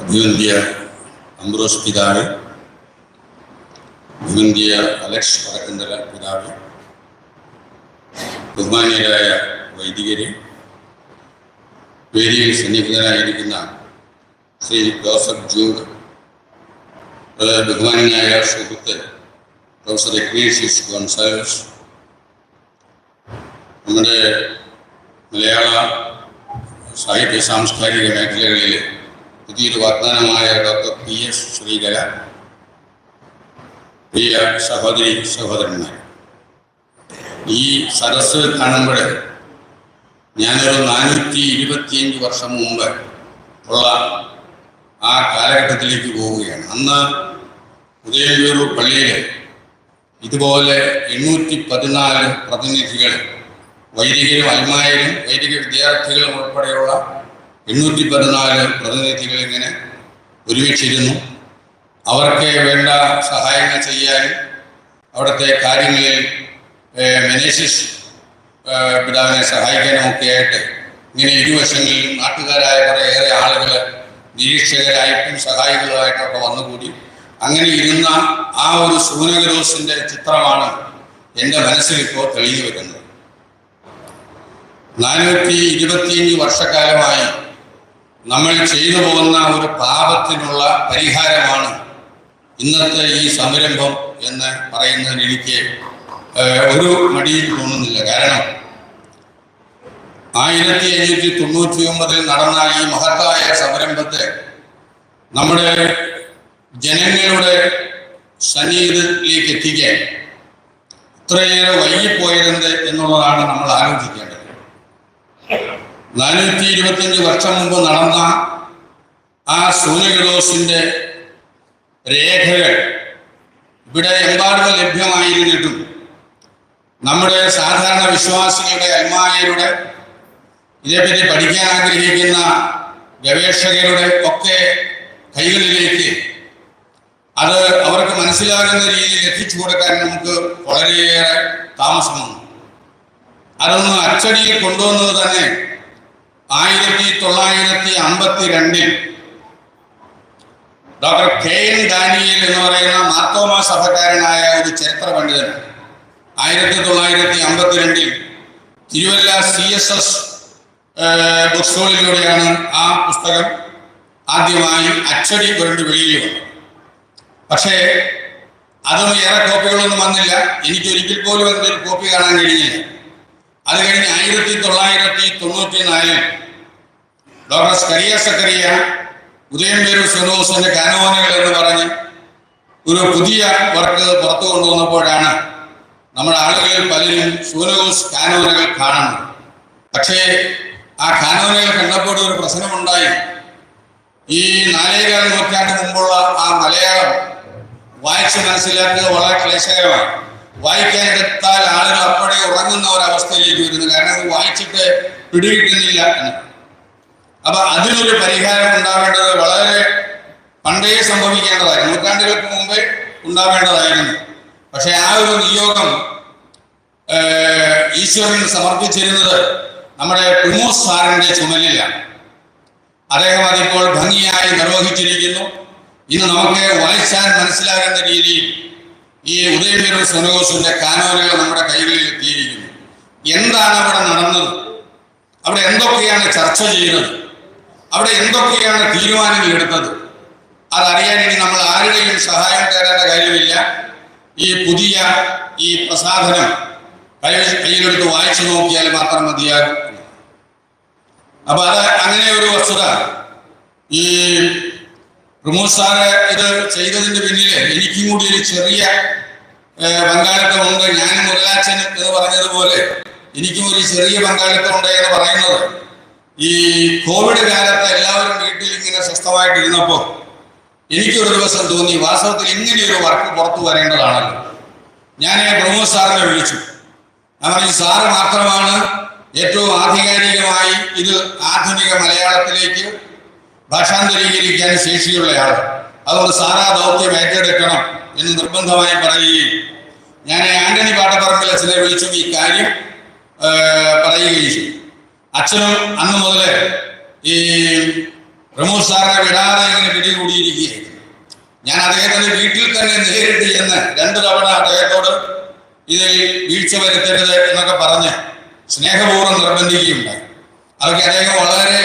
അഭിവന്ധ്യ അംബ്രോസ് പിതാവ് അഭിവന്ധ്യ അലക്സ് വടക്കന്തല പിതാവ് ബഹുമാനീയരായ വൈദികര് വേദിയിൽ സന്നിഹിതനായിരിക്കുന്ന ശ്രീ ജോസഫ് ജൂഡ് വളരെ ബഹുമാനായ സുഹൃത്ത് പ്രൊഫസർ ഇഗ്നേഷ്യസ് ഗോൺസാലസ് നമ്മുടെ മലയാള സാഹിത്യ സാംസ്കാരിക മേഖലകളിൽ പുതിയൊരു വാഗ്ദാനമായ ഡോക്ടർ പി എസ് ശ്രീകല പ്രിയ സഹോദരി സഹോദരന്മാർ ഈ സദസ്സ് കാണുമ്പോൾ ഞാനൊരു നാനൂറ്റി ഇരുപത്തിയഞ്ച് വർഷം മുമ്പ് ഉള്ള ആ കാലഘട്ടത്തിലേക്ക് പോവുകയാണ്. അന്ന് ഉദയംപൂർ പള്ളിയിൽ ഇതുപോലെ എണ്ണൂറ്റി പതിനാല് പ്രതിനിധികൾ വൈദികരും അൽമായരും വൈദിക വിദ്യാർത്ഥികളും ഉൾപ്പെടെയുള്ള എണ്ണൂറ്റി പതിനാല് പ്രതിനിധികൾ ഇങ്ങനെ ഒരുമിച്ചിരുന്നു. അവർക്ക് വേണ്ട സഹായങ്ങൾ ചെയ്യാനും അവിടുത്തെ കാര്യങ്ങളിൽ മെനേസിസ് പിതാവിനെ സഹായിക്കാനും ഒക്കെ ആയിട്ട് ഇങ്ങനെ ഇരുവശങ്ങളിലും നാട്ടുകാരായ കുറേ ഏറെ ആളുകൾ നിരീക്ഷകരായിട്ടും സഹായികളുമായിട്ടൊക്കെ വന്നുകൂടി. അങ്ങനെ ഇരുന്ന ആ ഒരു സൂനഗരോസിന്റെ ചിത്രമാണ് എന്റെ മനസ്സിൽ ഇപ്പോൾ തെളിഞ്ഞു വരുന്നത്. നാനൂറ്റി ഇരുപത്തിയഞ്ച് വർഷക്കാലമായി നമ്മൾ ചെയ്തു പോകുന്ന ഒരു പാപത്തിനുള്ള പരിഹാരമാണ് ഇന്നത്തെ ഈ സംരംഭം എന്ന് പറയുന്നതിന് എനിക്ക് ഒരു മടിയും തോന്നുന്നില്ല. കാരണം ആയിരത്തി അഞ്ഞൂറ്റി തൊണ്ണൂറ്റി ഒമ്പതിൽ നടന്ന ഈ മഹത്തായ സംരംഭത്തെ നമ്മുടെ ജനങ്ങളുടെ സന്നിഹിതത്തിലേക്ക് എത്തിക്കാൻ ഇത്രയേറെ വൈകിപ്പോയിരുന്നത് എന്നുള്ളതാണ് നമ്മൾ ആലോചിക്കേണ്ടത്. നാനൂറ്റി ഇരുപത്തിയഞ്ച് വർഷം മുമ്പ് നടന്ന ആ സൂര്യഗഡോസിന്റെ രേഖകൾ ഇവിടെ എമ്പാടും ലഭ്യമായിരുന്നിട്ടും നമ്മുടെ സാധാരണ വിശ്വാസികളുടെ അൽമായരുടെ ഇതേപ്പറ്റി പഠിക്കാൻ ആഗ്രഹിക്കുന്ന ഗവേഷകരുടെ ഒക്കെ കൈകളിലേക്ക് അത് അവർക്ക് മനസ്സിലാകുന്ന രീതിയിൽ എത്തിച്ചു കൊടുക്കാൻ നമുക്ക് വളരെയേറെ താമസം വന്നു അതൊന്ന് അച്ചടിയിൽ കൊണ്ടുവന്നത് തന്നെ ആയിരത്തി തൊള്ളായിരത്തി അമ്പത്തി രണ്ടിൽ ഡോക്ടർ കെ എൻ ഡാനിയൽ എന്ന് പറയുന്ന മാർത്തോമ സഭക്കാരനായ ഒരു ചരിത്ര പണ്ഡിതൻ ആയിരത്തി തൊള്ളായിരത്തി അമ്പത്തിരണ്ടിൽ Thiruvalla C S S book സ്റ്റോളിലൂടെയാണ് ആ പുസ്തകം ആദ്യമായി അച്ചടി പുരണ്ട് വെളിയിൽ വന്നത്. പക്ഷേ അതും ഏറെ കോപ്പികളൊന്നും വന്നില്ല. എനിക്ക് ഒരിക്കൽ പോലും അതിന്റെ ഒരു കോപ്പി കാണാൻ കഴിഞ്ഞില്ല. അത് കഴിഞ്ഞ് ആയിരത്തി തൊള്ളായിരത്തി തൊണ്ണൂറ്റി നാലിൽ ഡോക്ടർ സ്കറിയ സക്കറിയ ഉദയം വരും സെനോസിന്റെ കാനോനുകൾ എന്ന് പറഞ്ഞ് ഒരു പുതിയ വർക്ക് പുറത്തു കൊണ്ടുവന്നപ്പോഴാണ് നമ്മുടെ ആളുകളിൽ പലരും സൂനോസ് കാനോനുകൾ കാണുന്നത്. പക്ഷേ ആ കാനോനുകൾ കണ്ടപ്പോൾ ഒരു പ്രശ്നമുണ്ടായി. ഈ നാലേകാൽ നൂറ്റാണ്ട് മുമ്പുള്ള ആ മലയാളം വായിച്ച് മനസ്സിലാക്കുക വളരെ ക്ലേശകരമാണ്. വായിക്കാൻ എടുത്താൽ ആളുകൾ അപ്പോഴേ ഉറങ്ങുന്ന ഒരവസ്ഥയിലേക്ക് വരുന്നു. കാരണം അത് വായിച്ചിട്ട് പിടികിട്ടുന്നില്ല എന്ന്. അപ്പൊ അതിനൊരു പരിഹാരം ഉണ്ടാവേണ്ടത് വളരെ പണ്ടേ സംഭവിക്കേണ്ടതായിരുന്നു. നൂറ്റാണ്ടുകൾക്ക് മുമ്പേ ഉണ്ടാവേണ്ടതായിരുന്നു. പക്ഷെ ആ ഒരു നിയോഗം ഈശ്വരൻ സമർപ്പിച്ചിരുന്നത് നമ്മുടെ പ്രിമോസ് സാറിന്റെ ചുമലിലാണ്. അദ്ദേഹം അതിപ്പോൾ ഭംഗിയായി നിർവഹിച്ചിരിക്കുന്നു. ഇന്ന് നമുക്ക് വായിച്ചാൽ മനസ്സിലാകുന്ന രീതിയിൽ ഈ ഉദയവീര സുനകോസിന്റെ കാനോനുകൾ നമ്മുടെ കൈകളിൽ എത്തിയിരിക്കുന്നു. എന്താണ് അവിടെ നടന്നത്? അവിടെ എന്തൊക്കെയാണ് ചർച്ച ചെയ്യുന്നത്? അവിടെ എന്തൊക്കെയാണ് തീരുമാനങ്ങൾ എടുത്തത്? അതറിയാൻ ഇനി നമ്മൾ ആരുടെയും സഹായം തേടേണ്ട കാര്യമില്ല. ഈ പുതിയ ഈ പ്രസാധനം കൈ കയ്യിലെടുത്ത് വായിച്ചു നോക്കിയാൽ മാത്രം മതിയാകും. അപ്പൊ അത് അങ്ങനെ ഒരു വസ്തുത. ഈ പ്രമോദ് സാറ് ഇത് ചെയ്തതിന്റെ പിന്നിൽ എനിക്കും കൂടി ഒരു ചെറിയ പങ്കാളിത്തമുണ്ട്. ഞാനും മുരളാച്ചൻ എന്ന് പറഞ്ഞതുപോലെ എനിക്കും ഒരു ചെറിയ പങ്കാളിത്തമുണ്ട് എന്ന് പറയുന്നത് ഈ കോവിഡ് കാലത്ത് എല്ലാവരും വീട്ടിൽ ഇങ്ങനെ സ്വസ്ഥമായിട്ട് ഇരുന്നപ്പോൾ എനിക്കൊരു ദിവസം തോന്നി വാസ്തവത്തിൽ ഇങ്ങനെയൊരു വർക്ക് പുറത്തു വരേണ്ടതാണല്ലോ. ഞാൻ പ്രമോദ് സാറിനെ വിളിച്ചു. അവർ സാറ് മാത്രമാണ് ഏറ്റവും ആധികാരികമായി ഇത് ആധുനിക മലയാളത്തിലേക്ക് ഭാഷാന്തരീകരിക്കാൻ ശേഷിയുള്ളയാൾ അതുകൊണ്ട് സാറാ ദൗത്യം ഏറ്റെടുക്കണം എന്ന് നിർബന്ധമായി പറയുകയും ഞാൻ ആന്റണി പാട്ടപ്പറമ്പിൽ അച്ഛനെ വിളിച്ചും ഈ കാര്യം പറയുകയും ചെയ്തു. അച്ഛനും അന്ന് മുതലേ ഈ പ്രമോദ് സാറിനെ വിടാതെ ഇങ്ങനെ പിടികൂടിയിരിക്കുകയായിരുന്നു. ഞാൻ അദ്ദേഹത്തിന്റെ വീട്ടിൽ തന്നെ നേരിട്ട് ചെന്ന് രണ്ടു തവണ അദ്ദേഹത്തോട് ഇതിൽ വീഴ്ച വരുത്തരുത് എന്നൊക്കെ പറഞ്ഞ് സ്നേഹപൂർവം നിർബന്ധിക്കുകയുണ്ടായി. അതൊക്കെ അദ്ദേഹം വളരെ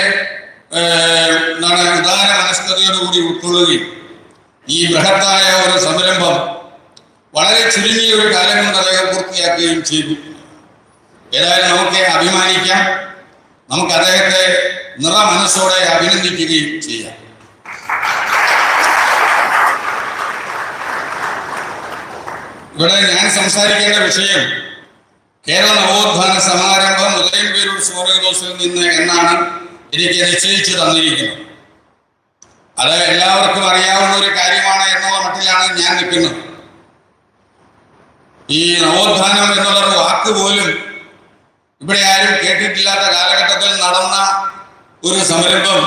എന്താണ് ഉദാര മനസ്കതയോടുകൂടി ഉൾക്കൊള്ളുകയും ഈ ബൃഹത്തായ ഒരു സംരംഭം വളരെ ചുരുങ്ങിയ ഒരു കാലം കൊണ്ട് അദ്ദേഹം പൂർത്തിയാക്കുകയും ചെയ്തു. ഏതായാലും നമുക്ക് അഭിമാനിക്കാം. നമുക്ക് അദ്ദേഹത്തെ നിറ മനസ്സോടെ അഭിനന്ദിക്കുകയും ചെയ്യാം. ഇവിടെ ഞാൻ സംസാരിക്കേണ്ട വിഷയം കേരള നവോത്ഥാന സമാരംഭം ഉദയംപേരൂർ സ്വർഗദോസിൽ നിന്ന് എന്നാണ് എനിക്ക് നിശ്ചയിച്ചു തന്നിരിക്കുന്നത്. അത് എല്ലാവർക്കും അറിയാവുന്ന ഒരു കാര്യമാണ് എന്നുള്ള മട്ടിലാണ് ഞാൻ നിൽക്കുന്നത്. ഈ നവോത്ഥാനം എന്നുള്ളൊരു വാക്ക് പോലും ഇവിടെ ആരും കേട്ടിട്ടില്ലാത്ത കാലഘട്ടത്തിൽ നടന്ന ഒരു സംരംഭം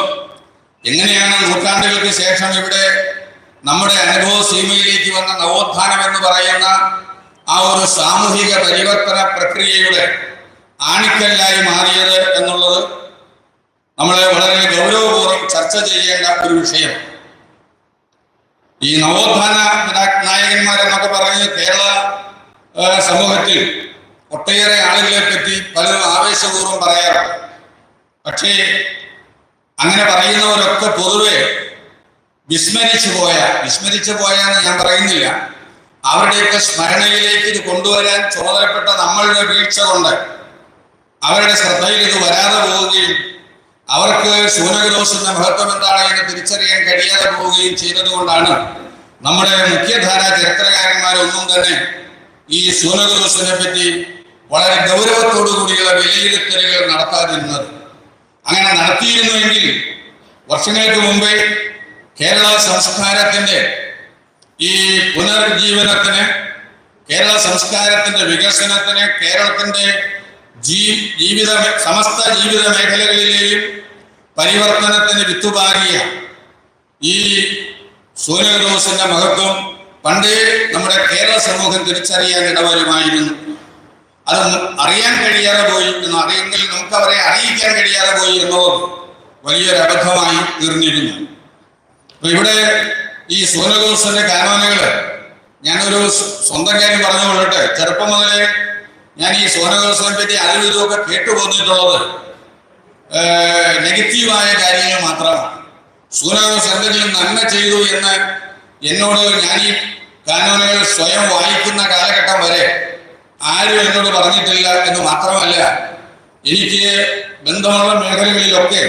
എങ്ങനെയാണ് നൂറ്റാണ്ടുകൾക്ക് ശേഷം ഇവിടെ നമ്മുടെ അനുഭവ സീമയിലേക്ക് വന്ന നവോത്ഥാനം എന്ന് പറയുന്ന ആ ഒരു സാമൂഹിക പരിവർത്തന പ്രക്രിയയുടെ ആണിക്കല്ലായി മാറിയത് എന്നുള്ളത് നമ്മൾ വളരെ ഗൗരവപൂർവം ചർച്ച ചെയ്യേണ്ട ഒരു വിഷയം. ഈ നവോത്ഥാന നായകന്മാരെന്നൊക്കെ പറഞ്ഞ് കേരള സമൂഹത്തിൽ ഒട്ടേറെ ആളുകളെ പറ്റി പലരും ആവേശപൂർവം പറയാറുണ്ട്. പക്ഷേ അങ്ങനെ പറയുന്നവരൊക്കെ പൊതുവെ വിസ്മരിച്ചു പോയ വിസ്മരിച്ചു പോയാന്ന് ഞാൻ പറയുന്നില്ല. അവരുടെയൊക്കെ സ്മരണയിലേക്ക് ഇത് കൊണ്ടുവരാൻ ചുമതലപ്പെട്ട നമ്മളുടെ വീഴ്ച കൊണ്ട് അവരുടെ ശ്രദ്ധയിൽ ഇത് വരാതെ പോവുകയും അവർക്ക് ശൂനഗ്രോസിന്റെ മഹത്വം എന്താണ് എന്ന് തിരിച്ചറിയാൻ കഴിയാതെ പോവുകയും ചെയ്തതുകൊണ്ടാണ് നമ്മുടെ മുഖ്യധാരാ ചരിത്രകാരന്മാരൊന്നും തന്നെ ഈ ശൂനഗ്രോസിനെ പറ്റി വളരെ ഗൗരവത്തോടു കൂടിയുള്ള വിലയിരുത്തലുകൾ നടത്താതിരുന്നത്. അങ്ങനെ നടത്തിയിരുന്നുവെങ്കിൽ വർഷങ്ങൾക്ക് മുമ്പേ കേരള സംസ്കാരത്തിന്റെ ഈ പുനർജീവനത്തിന് കേരള സംസ്കാരത്തിന്റെ വികസനത്തിന് കേരളത്തിന്റെ ജീ ജീവിത സമസ്ത ജീവിത മേഖലകളിലെയും പരിവർത്തനത്തിന് വിത്തുപാകിയ ഈ സൂര്യദോസിന്റെ മഹത്വം പണ്ടേ നമ്മുടെ കേരള സമൂഹം തിരിച്ചറിയാൻ ഇടവരുമായിരുന്നു. അത് അറിയാൻ കഴിയാതെ പോയി എന്ന് അറിയെങ്കിൽ നമുക്ക് അവരെ അറിയിക്കാൻ കഴിയാതെ പോയി എന്നത് വലിയൊരു അബദ്ധമായി തീർന്നിരുന്നു. അപ്പൊ ഇവിടെ ഈ സൂര്യദോസിന്റെ കാനോനുകൾ ഞാനൊരു സ്വ- സ്വന്തം കാര്യം പറഞ്ഞു കൊള്ളട്ടെ. ചെറുപ്പം മുതലേ ഞാൻ ഈ സോനദോസിനെ പറ്റി അതും ഇതുമൊക്കെ നെഗറ്റീവായ കാര്യങ്ങൾ മാത്രമാണ്. സൂനദോസ് എന്തെങ്കിലും നന്മ ചെയ്തു എന്ന് എന്നോട് ഞാൻ ഈ കാനോനുകൾ സ്വയം വായിക്കുന്ന കാലഘട്ടം വരെ ആരും എന്നോട് പറഞ്ഞിട്ടില്ല എന്ന് മാത്രമല്ല എനിക്ക് ബന്ധമുള്ള മേഖലകളിലൊക്കെ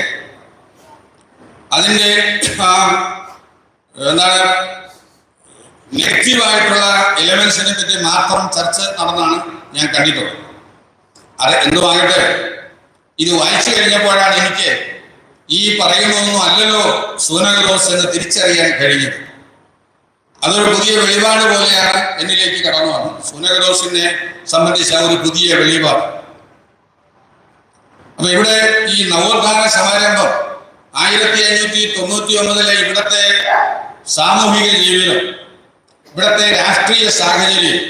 അതിന്റെ എന്താണ് നെഗറ്റീവായിട്ടുള്ള എലമെന്റ്സിനെ പറ്റി മാത്രം ചർച്ച നടന്നാണ് ഞാൻ കണ്ടിട്ടുള്ളത്. അത് എന്തുമാകട്ടെ ഇത് വായിച്ചു കഴിഞ്ഞപ്പോഴാണ് എനിക്ക് ഈ പറയുന്നതൊന്നും അല്ലല്ലോ സൂനഗ്രോസ് എന്ന് തിരിച്ചറിയാൻ കഴിഞ്ഞത്. അതൊരു പുതിയ വെളിപാട് പോലെയാണ് എന്നിലേക്ക് കടന്നു വന്നത് സൂനകദോസിനെ സംബന്ധിച്ച ഒരു പുതിയ വെളിപാട്. അപ്പൊ ഇവിടെ ഈ നവോത്ഥാന സമാരംഭം ആയിരത്തി അഞ്ഞൂറ്റി തൊണ്ണൂറ്റി ഒമ്പതിലെ ഇവിടത്തെ സാമൂഹിക ജീവിതം ഇവിടത്തെ രാഷ്ട്രീയ സാഹചര്യം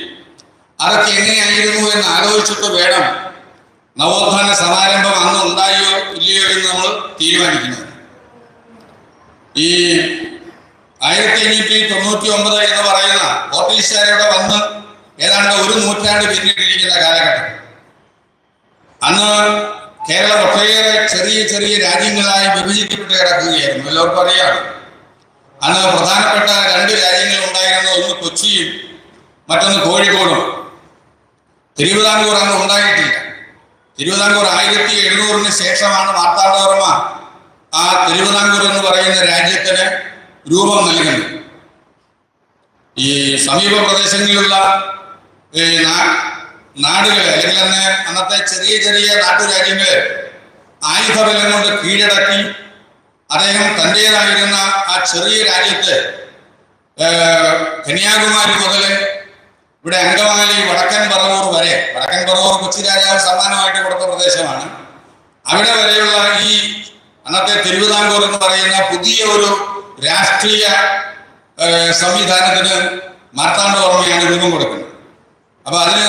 അതൊക്കെ എങ്ങനെയായിരുന്നു എന്ന് ആലോചിച്ചിട്ട് വേണം നവോത്ഥാന സമാരംഭം അന്ന് ഉണ്ടായോ ഇല്ലയോ എന്ന് നമ്മൾ തീരുമാനിക്കുന്നത്. ഈ ആയിരത്തി അഞ്ഞൂറ്റി തൊണ്ണൂറ്റി ഒമ്പത് എന്ന് പറയുന്ന പോർട്ടീസുകാരിവിടെ വന്ന് ഏതാണ്ട് ഒരു നൂറ്റാണ്ട് പിന്നിട്ടിരിക്കുന്ന കാലഘട്ടം. അന്ന് കേരളം ഒട്ടേറെ ചെറിയ ചെറിയ രാജ്യങ്ങളായി വിഭജിക്കപ്പെട്ട് കിടക്കുകയായിരുന്നു. എല്ലാവർക്കും അറിയാം. അന്ന് പ്രധാനപ്പെട്ട രണ്ട് രാജ്യങ്ങൾ ഉണ്ടായിരുന്നു ഒന്ന് കൊച്ചിയും മറ്റൊന്ന് കോഴിക്കോടും. തിരുവിതാംകൂർ അന്ന് ഉണ്ടായിട്ടില്ല. തിരുവിതാംകൂർ ആയിരത്തി എഴുന്നൂറിന് ശേഷമാണ് മാർത്താണ്ഡവർമ്മ ആ തിരുവിതാംകൂർ എന്ന് പറയുന്ന രാജ്യത്തിന് രൂപം നൽകുന്നത് ഈ സമീപ പ്രദേശങ്ങളിലുള്ള നാടുകൾ അല്ലെങ്കിൽ അന്ന് അന്നത്തെ ചെറിയ ചെറിയ നാട്ടുരാജ്യങ്ങളെ ആയുധബലം കൊണ്ട് കീഴടക്കി അദ്ദേഹം തന്റെതായിരുന്ന ആ ചെറിയ രാജ്യത്ത് കന്യാകുമാരി മുതൽ ഇവിടെ അങ്കമാലി വടക്കൻ പറവൂർ വരെ വടക്കൻ പറവൂർ കൊച്ചി രാജാവ് സമ്മാനമായിട്ട് കൊടുത്ത പ്രദേശമാണ്. അവിടെ വരെയുള്ള ഈ അന്നത്തെ തിരുവിതാംകൂർ എന്ന് പറയുന്ന പുതിയ ഒരു രാഷ്ട്രീയ സംവിധാനത്തിന് സംവിധാനത്തിന് മാർത്താണ്ഡവർമ്മയാണ് രൂപം കൊടുക്കുന്നത് അപ്പൊ അതിന്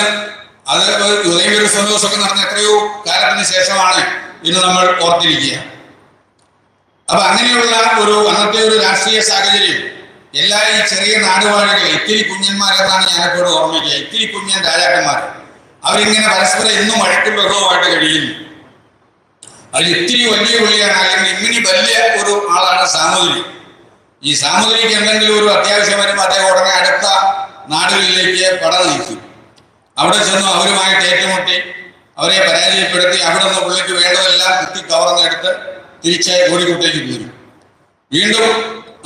അത് ഉദയഗിരി സന്തോഷമൊക്കെ നടന്ന എത്രയോ കാലത്തിന് ശേഷമാണ് ഇന്ന് നമ്മൾ ഓർത്തിരിക്കുക. അപ്പൊ അങ്ങനെയുള്ള ഒരു അന്നത്തെ ഒരു രാഷ്ട്രീയ സാഹചര്യം എല്ലാ ഈ ചെറിയ നാടുവാഴികൾ ഇത്തിരി കുഞ്ഞന്മാരെന്നാണ് ഞാൻ എപ്പോഴും ഓർമ്മിക്കുക. ഇത്തിരി കുഞ്ഞൻ രാജാക്കന്മാർ. അവരിങ്ങനെ പരസ്പരം എന്നും അഴക്കും ബഹവുമായിട്ട് കഴിയുന്നു. അതിൽ ഇത്തിരി വലിയ പുള്ളിയാണ് അല്ലെങ്കിൽ ഇങ്ങനെ വലിയ ഒരു ആളാണ് സാമൂതിരി. ഈ സാമൂതിരിക്ക് എന്തെങ്കിലും ഒരു അത്യാവശ്യം വരുമ്പോൾ അദ്ദേഹം ഉടനെ അടുത്ത നാടുകളിലേക്ക് പട നയിക്കും അവിടെ ചെന്നു അവരുമായിട്ട് ഏറ്റുമുട്ടി അവരെ പരാജയപ്പെടുത്തി അവിടെ നിന്ന് പുള്ളിക്ക് വേണ്ടതെല്ലാം കുത്തി കവർന്നെടുത്ത് തിരിച്ച് കോഴിക്കോട്ടേക്ക് പോരും. വീണ്ടും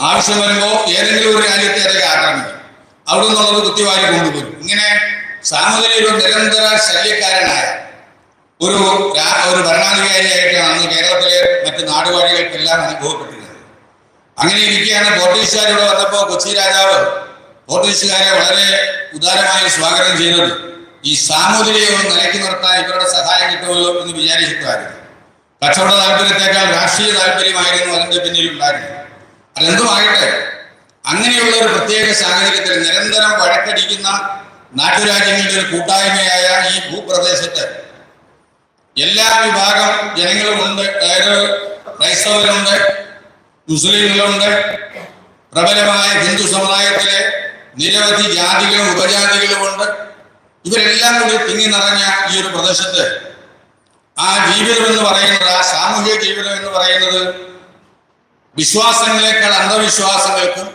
ആവശ്യം വരുമ്പോൾ ഏതെങ്കിലും ഒരു രാജ്യത്തെ അദ്ദേഹം ആക്രമിക്കും അവിടെ നിന്നുള്ളത് കുത്തിവാരി കൊണ്ടുപോരും. ഇങ്ങനെ സാമൂതിരി ഒരു നിരന്തര ശല്യക്കാരനായ ഒരു ഒരു ഭരണാധികാരിയായിട്ടാണ് കേരളത്തിലെ മറ്റ് നാടുവാഴികൾക്കെല്ലാം അനുഭവപ്പെട്ടിരുന്നത് അങ്ങനെ ഇരിക്കുകയാണ് പോർട്ടുഗീസുകാർ ഇവിടെ വന്നപ്പോൾ കൊച്ചി രാജാവ് പോർട്ടുഗീസുകാരെ വളരെ ഉദാരമായി സ്വാഗതം ചെയ്തത് ഈ സാമൂതിരിയെ ഒന്ന് നിലയ്ക്ക് നിർത്താൻ ഇവരുടെ സഹായം കിട്ടുമല്ലോ എന്ന് വിചാരിച്ചിട്ടായിരുന്നു കച്ചവട താല്പര്യത്തെക്കാൾ രാഷ്ട്രീയ താല്പര്യമായിരുന്നു അതിന്റെ പിന്നിൽ ഉണ്ടായിരുന്നത് അതെന്തുമാകട്ടെ അങ്ങനെയുള്ള ഒരു പ്രത്യേക സാഹചര്യത്തിൽ നിരന്തരം വഴക്കടിക്കുന്ന നാട്ടുരാജ്യങ്ങളുടെ ഒരു കൂട്ടായ്മയായ ഈ ഭൂപ്രദേശത്ത് എല്ലാ വിഭാഗം ജനങ്ങളുമുണ്ട് അതായത് ക്രൈസ്തവരുണ്ട് മുസ്ലിങ്ങളുണ്ട്. പ്രബലമായ ഹിന്ദു സമുദായത്തിലെ നിരവധി ജാതികളും ഉപജാതികളുമുണ്ട്. ഇവരെല്ലാം കൂടി തിങ്ങി നിറഞ്ഞ ഈ ഒരു പ്രദേശത്ത് ആ ജീവിതം എന്ന് പറയുന്നത് ആ സാമൂഹിക ജീവിതം എന്ന് പറയുന്നത് വിശ്വാസങ്ങളെക്കാൾ അന്ധവിശ്വാസങ്ങൾക്കും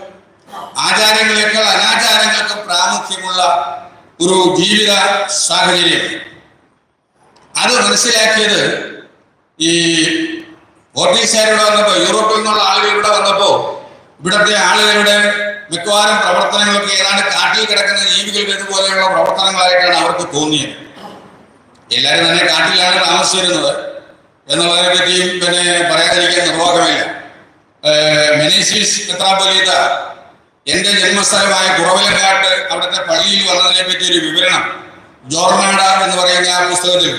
ആചാരങ്ങളെക്കാൾ അനാചാരങ്ങൾക്കും പ്രാമുഖ്യമുള്ള ഒരു ജീവിത സാഹചര്യം അത് മനസ്സിലാക്കിയത് ഈ പോർട്ടുഗീസുകാരിവിടെ വന്നപ്പോ യൂറോപ്പിൽ നിന്നുള്ള ആളുകൾ ഇവിടെ വന്നപ്പോ ഇവിടുത്തെ ആളുകളുടെ മിക്കവാറും പ്രവർത്തനങ്ങളൊക്കെ ഏതാണ്ട് കാട്ടിൽ കിടക്കുന്ന ജീവികൾ ഇതുപോലെയുള്ള പ്രവർത്തനങ്ങളായിട്ടാണ് അവർക്ക് തോന്നിയത്. എല്ലാവരും തന്നെ കാട്ടിലാണ് താമസിച്ചിരുന്നത് എന്നുള്ളതിനെ പറ്റിയും പിന്നെ പറയാതിരിക്കാൻ നിർവാഹമില്ല. മെനീസിസ് മെത്രാപ്പൊലീത്ത എന്റെ ജന്മസ്ഥലമായ കുറവിലക്കാട്ട് അവിടുത്തെ പള്ളിയിൽ വന്നതിനെ പറ്റി ഒരു വിവരണം ജോർണാഡ എന്ന് പറയുന്ന ആ പുസ്തകത്തിൽ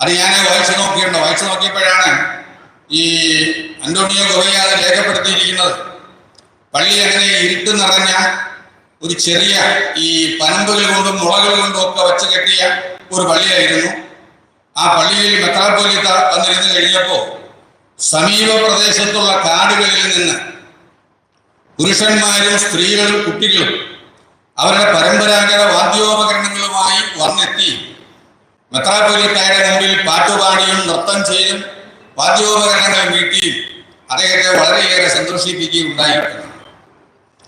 അത് ഞാൻ വായിച്ചു നോക്കിയിട്ടുണ്ട്. വായിച്ചു നോക്കിയപ്പോഴാണ് ഈ അന്റോണിയോ ഗൊവയ്യ അത് രേഖപ്പെടുത്തിയിരിക്കുന്നത്. പള്ളി അങ്ങനെ ഇരുട്ട് നിറഞ്ഞ ഒരു ചെറിയ ഈ പനമ്പുകൾ കൊണ്ടും മുളകൾ കൊണ്ടും ഒക്കെ വെച്ച് കെട്ടിയ ഒരു പള്ളിയായിരുന്നു. ആ പള്ളിയിൽ മെത്രാപ്പൊലിത്ത വന്നിരുന്നു കഴിഞ്ഞപ്പോൾ സമീപ പ്രദേശത്തുള്ള കാടുകളിൽ നിന്ന് പുരുഷന്മാരും സ്ത്രീകളും കുട്ടികളും അവരുടെ പരമ്പരാഗത വാദ്യോപകരണങ്ങളുമായി വന്നെത്തി. മെത്രാപ്പൊലിത്തായുടെ മുമ്പിൽ പാട്ടുപാടിയും നൃത്തം ചെയ്തും വാദ്യോപകരണങ്ങൾ വീട്ടിയും അദ്ദേഹത്തെ വളരെയേറെ സന്തോഷിപ്പിക്കുകയും ഉണ്ടായിട്ടുണ്ട്.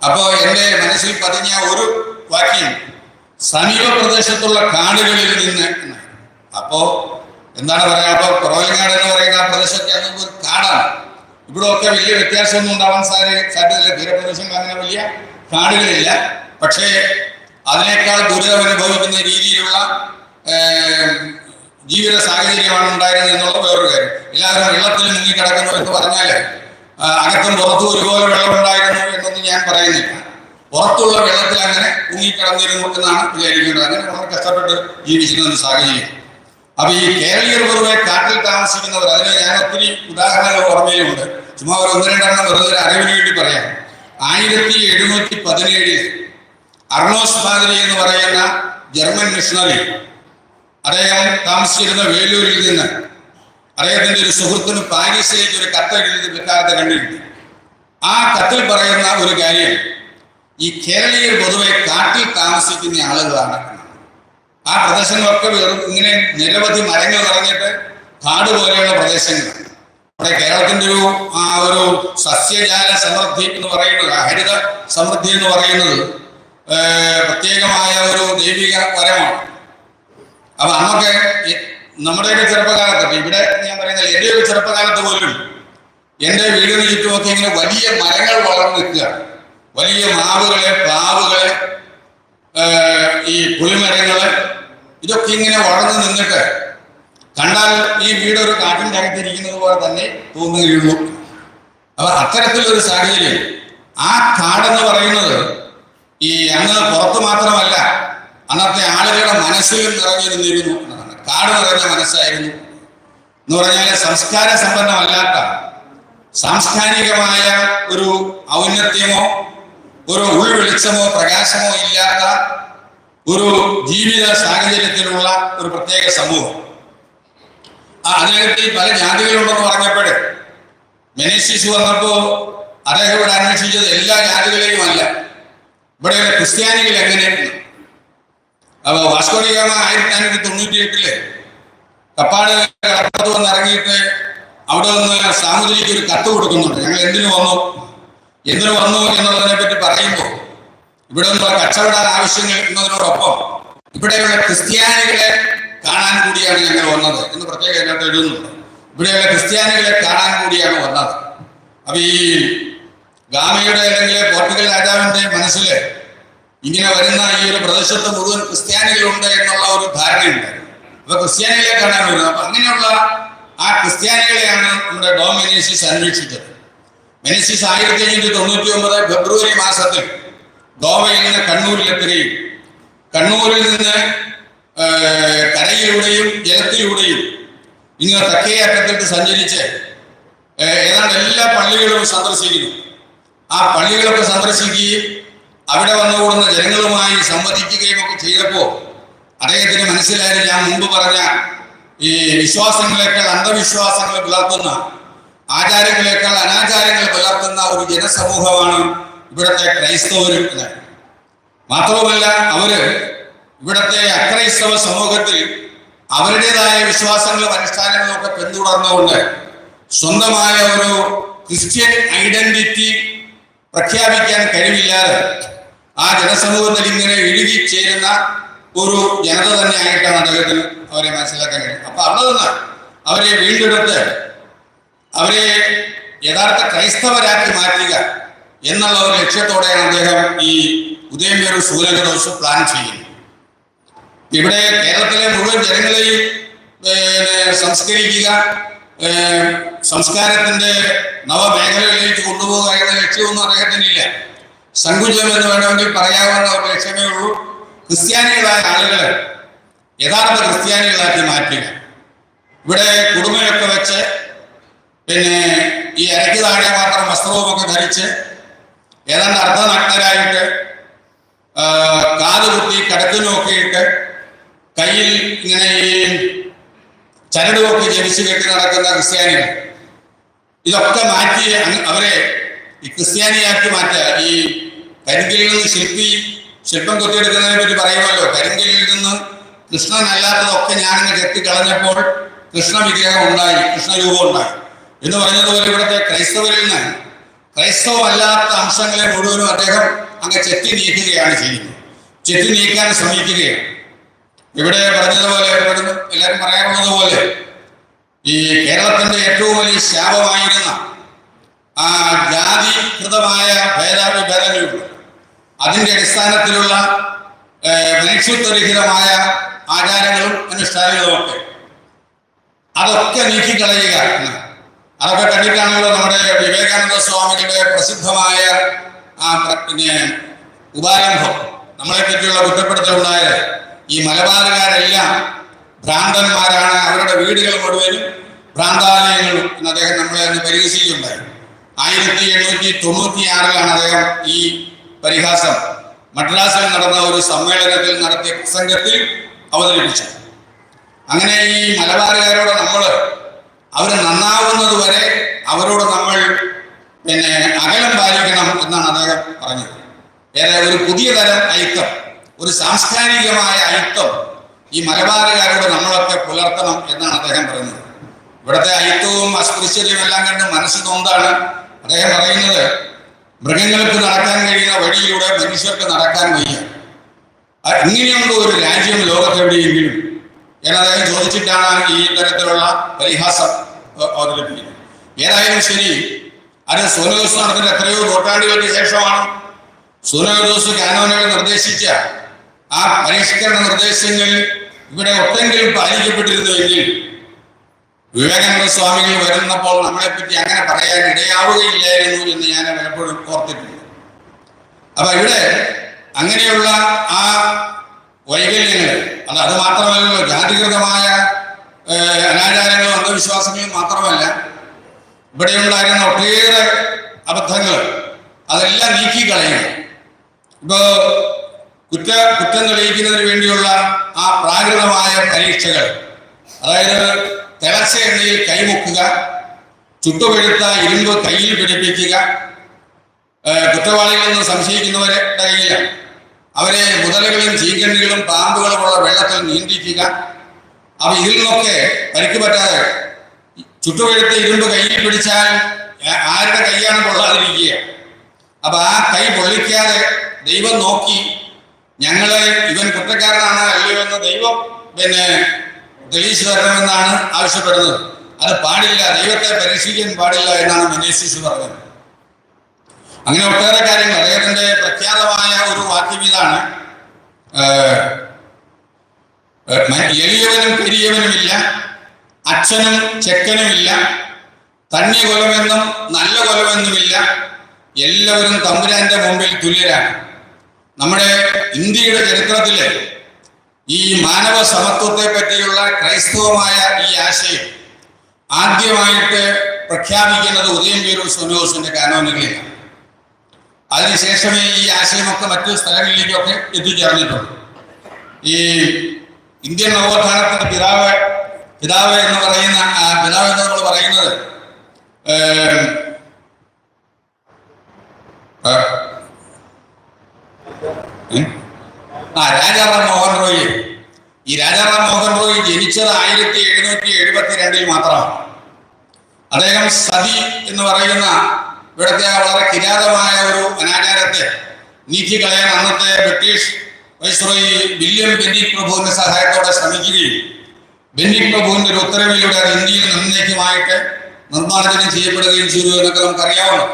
അപ്പോൾ എന്റെ മനസ്സിൽ പതിഞ്ഞ ഒരു വാക്യം സമീപ പ്രദേശത്തുള്ള കാടുകളിൽ നിന്ന്. അപ്പോ എന്താണ് പറയുക? അപ്പോൾ കുറവലങ്ങാട് എന്ന് പറയുന്ന ആ പ്രദേശമൊക്കെ ഒരു കാടാണ്. ഇവിടെ ഒക്കെ വലിയ വ്യത്യാസമൊന്നും ഉണ്ടാവാൻ സാധ്യ സാധ്യതയില്ല. തീരപ്രദേശങ്ങൾ അങ്ങനെ വലിയ കാടുകളില്ല. പക്ഷേ അതിനേക്കാൾ ദുരിതം അനുഭവിക്കുന്ന രീതിയിലുള്ള ജീവിത സാഹചര്യമാണ് ഉണ്ടായിരുന്നത് എന്നുള്ള വേറൊരു കാര്യം. എല്ലാവരും വെള്ളത്തിൽ മുങ്ങിക്കിടക്കുന്നു എന്ന് പറഞ്ഞാൽ അകത്തും പുറത്തും ഒരുപോലെ വെള്ളം ഉണ്ടായിരുന്നു എന്നൊന്നും ഞാൻ പറയുന്നില്ല. പുറത്തുള്ള വെള്ളത്തിൽ അങ്ങനെ മുങ്ങിക്കിടന്നിരുന്നു എന്നാണ് വിചാരിക്കേണ്ടത്. അങ്ങനെ വളരെ കഷ്ടപ്പെട്ട് ജീവിക്കുന്ന ഒരു സാഹചര്യം. അപ്പൊ ഈ കേരളീയർ പൊതുവെ കാട്ടിൽ താമസിക്കുന്നവർ അതിന് ഞാൻ ഒത്തിരി ഉദാഹരണങ്ങൾ ഓർമ്മയിലുണ്ട്. ചുമ്മാ ഒരു ഒന്ന് രണ്ടെണ്ണം വെറുതെ അറിവിന് വേണ്ടി പറയാം. ആയിരത്തി എഴുന്നൂറ്റി പതിനേഴിൽ അർണോസ് മാതിരി എന്ന് പറയുന്ന ജർമ്മൻ മിഷണറി അദ്ദേഹം താമസിച്ചിരുന്ന വേലൂരിൽ നിന്ന് അദ്ദേഹത്തിന്റെ ഒരു സുഹൃത്തിന് പാരീസിലേക്ക് ഒരു കത്ത് എഴുതി പിൽക്കാലത്ത് കണ്ടിരുന്നു ആ കത്തിൽ പറയുന്ന ഒരു കാര്യം ഈ കേരളീയർ പൊതുവെ കാട്ടിൽ താമസിക്കുന്ന ആളുകളാണ്. ആ പ്രദേശങ്ങളൊക്കെ ഇങ്ങനെ നിരവധി മരങ്ങൾ നിറഞ്ഞിട്ട് കാട് പോലെയുള്ള പ്രദേശങ്ങളാണ്. നമ്മുടെ കേരളത്തിന്റെ ഒരു ആ ഒരു സസ്യജാല സമൃദ്ധി എന്ന് പറയുന്നത് ഹരിത സമൃദ്ധി എന്ന് പറയുന്നത് പ്രത്യേകമായ ഒരു ദൈവിക വരമാണ് അപ്പൊ അന്നൊക്കെ നമ്മുടെ നമ്മുടെയൊക്കെ ചെറുപ്പകാലത്ത് ഇവിടെ ഞാൻ പറയുന്നത് എന്റെയൊക്കെ ചെറുപ്പകാലത്ത് പോലും എന്റെ വീടിന് ചുറ്റുമൊക്കെ ഇങ്ങനെ വലിയ മരങ്ങൾ വളർന്നു നിൽക്കുക. വലിയ മാവുകളെ പ്ലാവുകളെ ഈ പുളിമരങ്ങൾ ഇതൊക്കെ ഇങ്ങനെ വളർന്നു നിന്നിട്ട് കണ്ടാൽ ഈ വീട് ഒരു കാട്ടിന്റെ അകത്തിരിക്കുന്നത് പോലെ തന്നെ തോന്നുകയുള്ളൂ. അപ്പൊ അത്തരത്തിലൊരു സാഹചര്യം. ആ കാടെന്ന് പറയുന്നത് ഈ അങ്ങ് പുറത്ത് മാത്രമല്ല അന്നത്തെ ആളുകളുടെ മനസ്സിൽ നിറഞ്ഞിരുന്നിരുന്നു എന്നതാണ് കാട് നിറഞ്ഞ മനസ്സായിരുന്നു. എന്ന് പറഞ്ഞാൽ സംസ്കാര സമ്പന്നമല്ലാത്ത സാംസ്കാരികമായ ഒരു ഔന്നത്യമോ ഒരു ഉൾവെളിച്ചമോ പ്രകാശമോ ഇല്ലാത്ത ഒരു ജീവിത സാഹചര്യത്തിലുള്ള ഒരു പ്രത്യേക സമൂഹം. ആ അദ്ദേഹത്തിൽ പല ജാതികളുണ്ടെന്ന് പറഞ്ഞപ്പോൾ മെനേസിസ് വന്നപ്പോ അദ്ദേഹം ഇവിടെ അന്വേഷിച്ചത് എല്ലാ ജാതികളെയും അല്ല ഇവിടെയുള്ള ക്രിസ്ത്യാനികൾ എങ്ങനെയാണ് അപ്പൊ വാസ്കോഡിഗാമ ആയിരത്തി നാനൂറ്റി തൊണ്ണൂറ്റി എട്ടിൽ കപ്പാട് കടപ്പുറത്ത് വന്ന് ഇറങ്ങിയിട്ട് അവിടെ നിന്ന് സാമുദ്രിക്ക് ഒരു കത്ത് കൊടുക്കുന്നുണ്ട്. ഞങ്ങൾ എന്തിനു വന്നു? എന്തിനു വന്നു എന്നുള്ളതിനെ പറ്റി പറയുമ്പോൾ ഇവിടെ നിന്നുള്ള കച്ചവട ആവശ്യങ്ങൾ എന്നതിനോടൊപ്പം ഇവിടെയുള്ള ക്രിസ്ത്യാനികളെ കാണാൻ കൂടിയാണ് ഞങ്ങൾ വന്നത് എന്ന് പ്രത്യേകം അതിനകത്ത് എഴുതുന്നുണ്ട്. ഇവിടെയുള്ള ക്രിസ്ത്യാനികളെ കാണാൻ കൂടിയാണ് വന്നത്. അപ്പൊ ഈ ഗാമയുടെ അല്ലെങ്കിൽ പോർട്ടുഗൽ രാജാവിന്റെ മനസ്സിൽ ഇങ്ങനെ വരുന്ന ഈ ഒരു പ്രദേശത്ത് മുഴുവൻ ക്രിസ്ത്യാനികളുണ്ട് എന്നുള്ള ഒരു ധാരണയുണ്ട്. അപ്പൊ ക്രിസ്ത്യാനികളെ കാണാൻ വരുന്നത്. അപ്പൊ അങ്ങനെയുള്ള ആ ക്രിസ്ത്യാനികളെയാണ് നമ്മുടെ ഡോ മെനീസിസ് അന്വേഷിച്ചത്. മെനീസിസ് ആയിരത്തി അഞ്ഞൂറ്റി തൊണ്ണൂറ്റി ഒമ്പത് ഫെബ്രുവരി മാസത്തിൽ ഗോവയിൽ നിന്ന് കണ്ണൂരിലെത്തുകയും കണ്ണൂരിൽ നിന്ന് കരയിലൂടെയും ജലത്തിലൂടെയും ഇങ്ങനെ തെക്കേ അറ്റത്തിട്ട് സഞ്ചരിച്ച് ഏതാണ്ട് എല്ലാ പള്ളികളും സന്ദർശിക്കുന്നു. ആ പള്ളികളൊക്കെ സന്ദർശിക്കുകയും അവിടെ വന്നുകൂടുന്ന ജനങ്ങളുമായി സംവദിക്കുകയും ഒക്കെ ചെയ്തപ്പോൾ അദ്ദേഹത്തിന് മനസ്സിലായത് ഞാൻ മുമ്പ് പറഞ്ഞ ഈ വിശ്വാസങ്ങളെക്കാൾ അന്ധവിശ്വാസങ്ങൾ പുലർത്തുന്ന ആചാരങ്ങളെക്കാൾ അനാചാരങ്ങൾ പുലർത്തുന്ന ഒരു ജനസമൂഹമാണ് ഇവിടുത്തെ ക്രൈസ്തവരും എന്ന്. മാത്രവുമല്ല അവർ ഇവിടുത്തെ അക്രൈസ്തവ സമൂഹത്തിൽ അവരുടേതായ വിശ്വാസങ്ങളും അനുഷ്ഠാനങ്ങളും ഒക്കെ പിന്തുടർന്നുകൊണ്ട് സ്വന്തമായ ഒരു ക്രിസ്ത്യൻ ഐഡന്റിറ്റി പ്രഖ്യാപിക്കാൻ കഴിവില്ലാതെ ആ ജനസമൂഹത്തിൽ ഇങ്ങനെ ഇഴുകി ചേരുന്ന ഒരു ജനത തന്നെയായിട്ടാണ് അദ്ദേഹത്തിന് അവരെ മനസ്സിലാക്കാൻ കഴിയും. അപ്പൊ അവിടെ നിന്ന് അവരെ വീണ്ടെടുത്ത് അവരെ യഥാർത്ഥ ക്രൈസ്തവരാക്കി മാറ്റുക എന്നുള്ള ഒരു ലക്ഷ്യത്തോടെയാണ് അദ്ദേഹം ഈ ഉദയംപേരൂർ ദിവസം പ്ലാൻ ചെയ്യുന്നത്. ഇവിടെ കേരളത്തിലെ മുഴുവൻ ജനങ്ങളെയും സംസ്കരിക്കുക സംസ്കാരത്തിന്റെ നവമേഖലകളിലേക്ക് കൊണ്ടുപോകുക എന്ന ലക്ഷ്യമൊന്നും അദ്ദേഹത്തിനില്ല. സങ്കുചം എന്ന് വേണമെങ്കിൽ പറയാവുന്ന ഒരു ലക്ഷ്യമേ ഉള്ളൂ. ക്രിസ്ത്യാനികളായ ആളുകളെ യഥാർത്ഥ ക്രിസ്ത്യാനികളാക്കി മാറ്റുക ഇവിടെ കുടുംബയൊക്കെ വെച്ച് പിന്നെ ഈ അരക്ക് താഴെ മാത്രം വസ്ത്രവും ഒക്കെ ധരിച്ച് ഏതാണ്ട് അർദ്ധനഗ്നരായിട്ട് കാതുകുത്തി കാത് കുത്തി കടത്തിനോക്കിയിട്ട് കയ്യിൽ ഇങ്ങനെ ഈ ചരടുമൊക്കെ ജനിച്ചു കെട്ടി നടക്കുന്ന ക്രിസ്ത്യാനികൾ. ഇതൊക്കെ മാറ്റി അവരെ ക്രിസ്ത്യാനിയാക്കി മാറ്റുക. ഈ കരിങ്കലിൽ നിന്ന് ശില്പി ശില്പം കൊത്തിയെടുക്കുന്നതിനെ പറ്റി പറയുമല്ലോ. കരിങ്കലിൽ നിന്ന് കൃഷ്ണനല്ലാത്തതൊക്കെ ഞാനിങ്ങനെ ചെത്തിക്കളഞ്ഞപ്പോൾ കൃഷ്ണ വിഗ്രഹം ഉണ്ടായി കൃഷ്ണരൂപം ഉണ്ടായി. എന്ന് പറഞ്ഞതുപോലെ ഇവിടുത്തെ ക്രൈസ്തവരിൽ നിന്ന് ക്രൈസ്തവമല്ലാത്ത അംശങ്ങളെ മുഴുവനും അദ്ദേഹം അങ്ങ് ചെത്തി നീക്കുകയാണ് ചെയ്യുന്നത്. ചെത്തി നീക്കാൻ ശ്രമിക്കുകയാണ്. ഇവിടെ പറഞ്ഞതുപോലെ എല്ലാവരും പറയാറുള്ളതുപോലെ ഈ കേരളത്തിന്റെ ഏറ്റവും വലിയ ശാപമായിരുന്ന ആ ജാതികൃതമായ ഭേദാഭിഭേദങ്ങളുണ്ട് അതിന്റെ അടിസ്ഥാനത്തിലുള്ള മനുഷ്യത്വരഹിതമായ ആചാരങ്ങളും അനുഷ്ഠാനങ്ങളും ഒക്കെ അതൊക്കെ നീക്കിക്കളയുക. അതൊക്കെ കണ്ടിട്ടാണല്ലോ നമ്മുടെ വിവേകാനന്ദ സ്വാമികളുടെ പ്രസിദ്ധമായ ആ പിന്നെ ഉപാരംഭം. നമ്മളെ പറ്റിയുള്ള കുറ്റപ്പെടുത്തലുണ്ടായത് ഈ മലബാറുകാരെല്ലാം ഭ്രാന്തന്മാരാണ്. അവരുടെ വീടുകൾ മുഴുവനും ഭ്രാന്താലയങ്ങളും. അദ്ദേഹം നമ്മളെ പരിഹസിക്കുകയുണ്ടായി. ആയിരത്തി എണ്ണൂറ്റി തൊണ്ണൂറ്റി ആറിലാണ് അദ്ദേഹം ഈ പരിഹാസം. മദ്രാസിൽ നടന്ന ഒരു സമ്മേളനത്തിൽ നടത്തിയ പ്രസംഗത്തിൽ അവതരിപ്പിച്ചു അങ്ങനെ ഈ മലബാറുകാരോട് നമ്മൾ അവർ നന്നാവുന്നത് വരെ അവരോട് നമ്മൾ പിന്നെ അകലം പാലിക്കണം എന്നാണ് അദ്ദേഹം പറഞ്ഞത്. ഏറെ ഒരു പുതിയ തരം ഐക്യം ഒരു സാംസ്കാരികമായ ഐക്യം ഈ മലബാറുകാരോട് നമ്മളൊക്കെ പുലർത്തണം എന്നാണ് അദ്ദേഹം പറഞ്ഞത്. ഇവിടുത്തെ ഐക്യവും അസ്പൃശ്യതയും എല്ലാം കണ്ട് മനസ്സ് നൊന്താണ് അദ്ദേഹം പറയുന്നത് മൃഗങ്ങൾക്ക് നടക്കാൻ കഴിയുന്ന വഴിയിലൂടെ മനുഷ്യർക്ക് നടക്കാൻ വയ്യ. ഇങ്ങനെയുള്ള ഒരു രാജ്യം ലോകത്തെവിടെയെങ്കിലും? എന്ന് അദ്ദേഹം ചോദിച്ചിട്ടാണ് ഈ തരത്തിലുള്ള പരിഹാസം അവതരിപ്പിക്കുന്നത്. ഏതായാലും ശരി അത് സോനോസ് നടത്തുന്ന എത്രയോ നൂറ്റാണ്ടുകൾക്ക് ശേഷമാണ് സൂര്യദോസ് കാനോനുകൾ നിർദ്ദേശിച്ച ആ പരിഷ്കരണ നിർദ്ദേശങ്ങൾ ഇവിടെ ഒട്ടെങ്കിലും പാലിക്കപ്പെട്ടിരുന്നുവെങ്കിൽ വിവേകാനന്ദ സ്വാമികൾ വരുന്നപ്പോൾ നമ്മളെ പറ്റി അങ്ങനെ പറയാൻ ഇടയാവുകയില്ലായിരുന്നു എന്ന് ഞാൻ പലപ്പോഴും ഓർത്തിട്ടുണ്ട്. അപ്പൊ ഇവിടെ അങ്ങനെയുള്ള ആ വൈകല്യങ്ങൾ അത് അത് മാത്രമല്ലല്ലോ ജാതികൃതമായ അനാചാരങ്ങളും അന്ധവിശ്വാസങ്ങളും മാത്രമല്ല ഇവിടെ ഉണ്ടായിരുന്ന ഒട്ടേറെ അബദ്ധങ്ങൾ അതെല്ലാം നീക്കി കളയണം ഇപ്പോ കുറ്റ കുറ്റം തെളിയിക്കുന്നതിന് വേണ്ടിയുള്ള ആ പ്രാകൃതമായ പരീക്ഷകൾ അതായത് തിളച്ച എണ്ണയിൽ കൈമുക്കുക ചുട്ടുപഴുത്ത ഇരുമ്പ് കയ്യിൽ പിടിപ്പിക്കുക. നിന്ന് സംശയിക്കുന്നവരുടെ കയ്യിൽ അവരെ മുതലകളും ചീങ്കണ്ണികളും പാമ്പുകളുമുള്ള വെള്ളത്തിൽ നീന്തിക്കുക. അവ ഇതിൽ നിന്നൊക്കെ പരിക്ക് പറ്റാതെ ചുട്ടുപഴുത്ത ഇരുമ്പ് കയ്യിൽ പിടിച്ചാൽ ആരുടെ കൈയാണ് കൊള്ളാതിരിക്കുക അപ്പൊ ആ കൈ പൊള്ളിക്കാതെ ദൈവം നോക്കി ഞങ്ങളെ ഇവൻ കുറ്റക്കാരനാണ് അല്ലയോ എന്ന് ദൈവം പിന്നെ തെളിയിച്ചു തരണമെന്നാണ് ആവശ്യപ്പെടുന്നത്. അത് പാടില്ല. ദൈവത്തെ പരീക്ഷിക്കാൻ പാടില്ല എന്നാണ് മെനേസിസ് പറഞ്ഞത്. അങ്ങനെ ഒട്ടേറെ കാര്യങ്ങൾ. അദ്ദേഹത്തിന്റെ പ്രഖ്യാതമായ ഒരു വാക്യം ഇതാണ്. എളിയവനും പെരിയവനുമില്ല അച്ഛനും ചെക്കനുമില്ല തന്യ കൊലമെന്നും നല്ല കൊലമെന്നുമില്ല എല്ലാവരും തമ്പുരാന്റെ മുമ്പിൽ തുല്യരാണ്. നമ്മുടെ ഇന്ത്യയുടെ ചരിത്രത്തിലെ ഈ മാനവ സമത്വത്തെ പറ്റിയുള്ള ക്രൈസ്തവമായ ഈ ആശയം ആദ്യമായിട്ട് പ്രഖ്യാപിക്കുന്നത് ഉദയം പേരൂർ സുനോസിന്റെ കാനോനുകളിലാണ്. അതിനുശേഷമേ ഈ ആശയമൊക്കെ മറ്റു സ്ഥലങ്ങളിലേക്കൊക്കെ എത്തിച്ചേർന്നിട്ടുണ്ട്. ഈ ഇന്ത്യൻ നവോത്ഥാനത്തിന്റെ പിതാവ് പിതാവ് എന്ന് പറയുന്ന പിതാവ് എന്ന് നമ്മൾ പറയുന്നത് ഏം, ആ, രാജാറാം മോഹൻ റോയ്. ഈ രാജാറാം മോഹൻ റോയ് ജനിച്ചത് ആയിരത്തി എഴുന്നൂറ്റി എഴുപത്തി രണ്ടിൽ മാത്രമാണ്. അദ്ദേഹം സതി എന്ന് പറയുന്ന ഇവിടുത്തെ വളരെ കിരാതമായ ഒരു അനാചാരത്തെ നീക്കിക്കളയാൻ അന്നത്തെ ബ്രിട്ടീഷ് വൈസ്രോയി വില്യം ബെന്നിക് പ്രഭുവിന്റെ സഹായത്തോടെ ശ്രമിക്കുകയും ബെന്നിക് പ്രഭുവിന്റെ ഒരു ഉത്തരവിലൂടെ അത് ഇന്ത്യയിൽ നിന്നേക്കുമായിട്ട് നിർമ്മാർജനം ചെയ്യപ്പെടുകയും ചെയ്തു എന്നൊക്കെ നമുക്കറിയാവുന്നു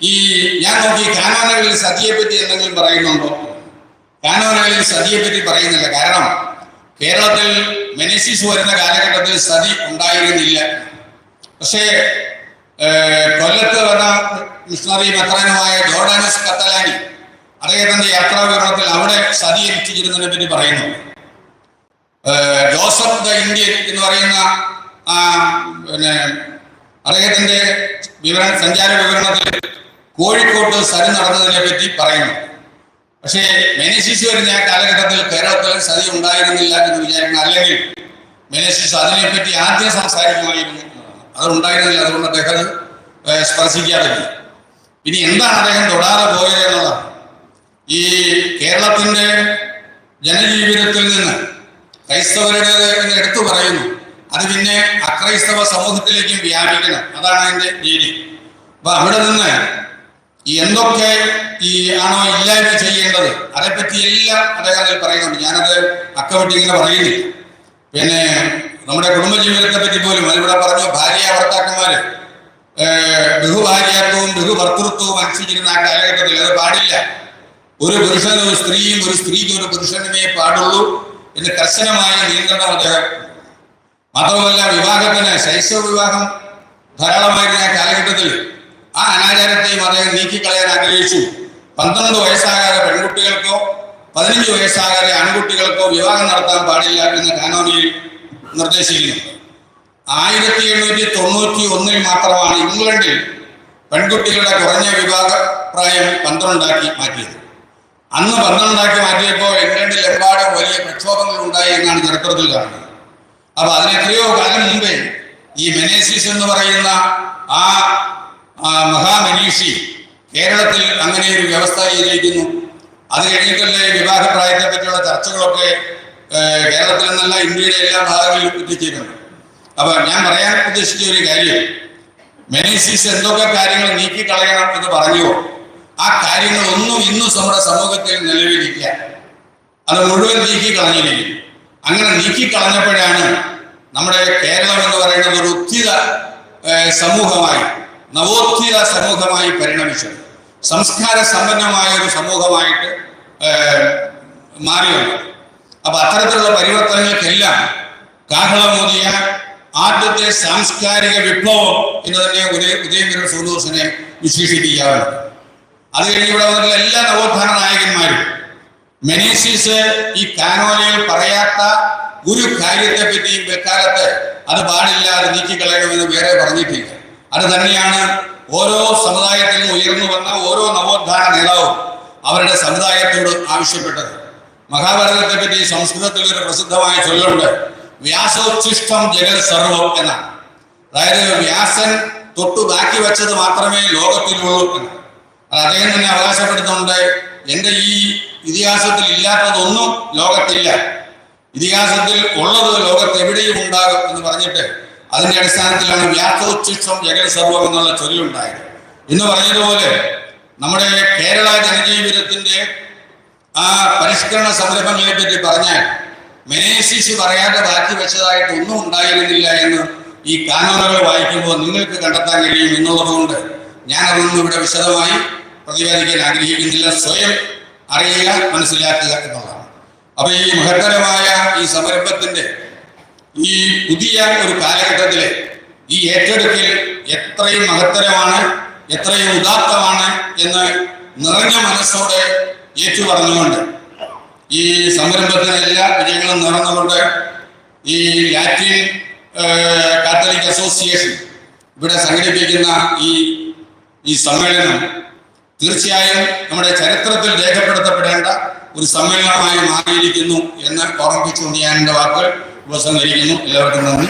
ഈ ഞാൻ നോക്കി കാനോനകളിൽ സതിയെ പറ്റി എന്തെങ്കിലും പറയുന്നുണ്ടോ? കാനോനകളിൽ സതിയെ പറ്റി പറയുന്നില്ല. കാരണം കേരളത്തിൽ മെനസിസ് വരുന്ന കാലഘട്ടത്തിൽ സതി ഉണ്ടായിരുന്നില്ല. പക്ഷേ കൊല്ലത്ത് വന്ന മിഷണറി മെത്രാനുമായ ജോർഡാനസ് കത്തലാനി അദ്ദേഹത്തിന്റെ യാത്രാ വിവരണത്തിൽ അവിടെ സതി എത്തിച്ചിരുന്നതിനെ പറ്റി പറയുന്നു. ജോസഫ് ദ ഇന്ത്യൻ എന്ന് പറയുന്ന ആ പിന്നെ അദ്ദേഹത്തിന്റെ വിവരണ സഞ്ചാര വിവരണത്തിൽ കോഴിക്കോട്ട് സതി നടന്നതിനെ പറ്റി പറയുന്നു. പക്ഷേ മെനസിസ് വരുന്ന ആ കാലഘട്ടത്തിൽ കേരളത്തിൽ സതി ഉണ്ടായിരുന്നില്ല എന്ന് വിചാരിക്കണം. അല്ലെങ്കിൽ മെനസിസ് അതിനെപ്പറ്റി ആദ്യം സംസാരിക്കുമായിരുന്നു. അത് ഉണ്ടായിരുന്നില്ല. അതുകൊണ്ട് അദ്ദേഹം സ്പർശിക്കാറില്ല ഇനി എന്താണ് അദ്ദേഹം തൊടാതെ പോയത് എന്നുള്ളത്? ഈ കേരളത്തിന്റെ ജനജീവിതത്തിൽ നിന്ന് ക്രൈസ്തവരുടെ എടുത്തു പറയുന്നു. അത് പിന്നെ അക്രൈസ്തവ സമൂഹത്തിലേക്കും വ്യാപിക്കണം. അതാണ് അതിന്റെ രീതി. അപ്പൊ അവിടെ നിന്ന് ഈ എന്തൊക്കെ ഈ ആണോ ഇല്ലായ്മ ചെയ്യേണ്ടത്? അതേപ്പറ്റി എല്ലാം അദ്ദേഹം അതിൽ പറയുന്നുണ്ട്. ഞാനത് അക്കമിട്ട് ഇങ്ങനെ പറയുന്നില്ല. പിന്നെ നമ്മുടെ കുടുംബജീവിതത്തെ പറ്റി പോലും അതിവിടെ പറഞ്ഞു ഭാര്യ ഭർത്താക്കന്മാര് ബഹുഭാര്യാത്വവും ബഹുഭർത്തൃത്വവും അനുസരിച്ചിരുന്ന ആ കാലഘട്ടത്തിൽ അത് പാടില്ല. ഒരു പുരുഷനും സ്ത്രീയും ഒരു സ്ത്രീക്ക് ഒരു പുരുഷനുമേ പാടുള്ളൂ എന്ന് കർശനമായ നിയന്ത്രണം അദ്ദേഹം മാത്രമല്ല വിവാഹത്തിന് ശൈശവ വിവാഹം ധാരാളമായിരുന്ന ആ കാലഘട്ടത്തിൽ. ആ അനാചാരത്തെയും അദ്ദേഹം നീക്കിക്കളയാൻ ആഗ്രഹിച്ചു. പന്ത്രണ്ട് വയസ്സാകാതെ പെൺകുട്ടികൾക്കോ പതിനഞ്ച് വയസ്സാകാതെ ആൺകുട്ടികൾക്കോ വിവാഹം നടത്താൻ പാടില്ല എന്ന് കാനോനിയിൽ നിർദ്ദേശിക്കുന്നു. ആയിരത്തി എണ്ണൂറ്റി തൊണ്ണൂറ്റി ഒന്നിൽ മാത്രമാണ് ഇംഗ്ലണ്ടിൽ പെൺകുട്ടികളുടെ കുറഞ്ഞ വിവാഹ പ്രായം പന്ത്രണ്ടാക്കി മാറ്റിയത്. അന്ന് പന്ത്രണ്ടാക്കി മാറ്റിയപ്പോൾ ഇംഗ്ലണ്ടിൽ എമ്പാടും വലിയ പ്രക്ഷോഭങ്ങൾ ഉണ്ടായി എന്നാണ് ചരിത്രത്തിൽ കാണുന്നത്. അപ്പൊ അതിനെത്രയോ കാലം മുമ്പേ ഈ മെനേസിസ് എന്ന് പറയുന്ന ആ ആ മഹാമനീഷി കേരളത്തിൽ അങ്ങനെ ഒരു വ്യവസ്ഥ ചെയ്തിരിക്കുന്നു. അത് കഴിഞ്ഞിട്ടല്ലേ വിവാഹപ്രായത്തെ പറ്റിയുള്ള ചർച്ചകളൊക്കെ കേരളത്തിൽ നിന്നല്ല ഇന്ത്യയുടെ എല്ലാ ഭാഗങ്ങളിലും എത്തിച്ചിരുന്നു അപ്പൊ ഞാൻ പറയാൻ ഉദ്ദേശിച്ച ഒരു കാര്യം. മെനീസിസ് എന്തൊക്കെ കാര്യങ്ങൾ നീക്കിക്കളയണം എന്ന് പറഞ്ഞുവോ ആ കാര്യങ്ങൾ ഒന്നും ഇന്നും നമ്മുടെ സമൂഹത്തിൽ നിലവിലില്ല. അത് മുഴുവൻ നീക്കി നീക്കിക്കളഞ്ഞിരിക്കും അങ്ങനെ നീക്കി കളഞ്ഞപ്പോഴാണ് നമ്മുടെ കേരളം എന്ന് പറയുന്നത് ഒരു ഉത്തിത സമൂഹമായി. നവോത്ഥിത സമൂഹമായി പരിണമിച്ചത്. സംസ്കാര സമ്പന്നമായ ഒരു സമൂഹമായിട്ട് മാറിയത് അപ്പൊ അത്തരത്തിലുള്ള പരിവർത്തനങ്ങൾക്കെല്ലാം കാഹളമോദിയ ആദ്യത്തെ സാംസ്കാരിക വിപ്ലവം എന്ന് തന്നെ ഉദയ ഉദയകിരൺ സൂദോസിനെ വിശേഷിപ്പിക്കാറുണ്ട്. അത് കഴിഞ്ഞ് ഇവിടെ വന്നിട്ടുള്ള എല്ലാ നവോത്ഥാന നായകന്മാരും മെനീസിസ് ഈ കാനോനയിൽ പറയാത്ത ഒരു കാര്യത്തെ പറ്റിയും വെക്കാലത്ത് അത് പാടില്ല അത് നീക്കിക്കളയണമെന്ന് വേറെ പറഞ്ഞിട്ടില്ല. അത് തന്നെയാണ് ഓരോ സമുദായത്തിൽ നിന്ന് ഉയർന്നു വന്ന ഓരോ നവോത്ഥാന നേതാവും അവരുടെ സമുദായത്തോട് ആവശ്യപ്പെട്ടത്. മഹാഭാരതത്തെ പറ്റി സംസ്കൃതത്തിൽ ഒരു പ്രസിദ്ധമായ ചൊല്ലുണ്ട് വ്യാസോച്ഛിഷ്ടം ജഗൽ സർവം എന്നാണ്. അതായത് വ്യാസൻ തൊട്ടു ബാക്കി വെച്ചത് മാത്രമേ ലോകത്തിലുള്ളൂ എന്ന് അത് അദ്ദേഹം തന്നെ അവകാശപ്പെടുന്നുണ്ട് എന്റെ ഈ ഇതിഹാസത്തിൽ ഇല്ലാത്തതൊന്നും ലോകത്തില്ല. ഇതിഹാസത്തിൽ ഉള്ളത് ലോകത്ത് എവിടെയും ഉണ്ടാകും എന്ന് പറഞ്ഞിട്ട് അതിന്റെ അടിസ്ഥാനത്തിലാണ് വ്യാസോച്ഛിഷ്ടം ജഗത് സർവം എന്നുള്ള ചൊല്ലുണ്ടായത്. എന്ന് പറഞ്ഞതുപോലെ നമ്മുടെ കേരള ജനജീവിതത്തിന്റെ ആ പരിഷ്കരണ സംരംഭങ്ങളെ പറ്റി പറഞ്ഞാൽ മെനേസിസ് പറയാതെ ബാക്കി വെച്ചതായിട്ട് ഒന്നും ഉണ്ടായിരുന്നില്ല എന്ന് ഈ കാനോനുകൾ വായിക്കുമ്പോൾ നിങ്ങൾക്ക് കണ്ടെത്താൻ കഴിയും എന്നുള്ളതുകൊണ്ട് ഞാൻ അതൊന്നും ഇവിടെ വിശദമായി പ്രതിപാദിക്കാൻ ആഗ്രഹിക്കുന്നില്ല. സ്വയം അറിയുക മനസ്സിലാക്കുക എന്നുള്ളതാണ്. അപ്പൊ ഈ മഹത്തരമായ ഈ സംരംഭത്തിന്റെ ഈ പുതിയ ഒരു കാലഘട്ടത്തിലെ ഈ ഏറ്റെടുക്കൽ എത്രയും മഹത്തരമാണ് എത്രയും ഉദാത്തമാണ് എന്ന് നിറഞ്ഞ മനസ്സോടെ ഏറ്റു പറഞ്ഞുകൊണ്ട് ഈ സംരംഭത്തിന് എല്ലാ വിജയങ്ങളും നിറഞ്ഞുകൊണ്ട് ഈ ലാറ്റിൻ കാത്തലിക് അസോസിയേഷൻ ഇവിടെ സംഘടിപ്പിക്കുന്ന ഈ ഈ സമ്മേളനം തീർച്ചയായും നമ്മുടെ ചരിത്രത്തിൽ രേഖപ്പെടുത്തപ്പെടേണ്ട ഒരു സമ്മേളനമായി മാറിയിരിക്കുന്നു എന്ന് ഓർമ്മിപ്പിച്ചുകൊണ്ട് ഞാൻ എന്റെ വാക്കുകൾ ഉപസംഹരിക്കുന്നു എല്ലാവർക്കും നന്ദി.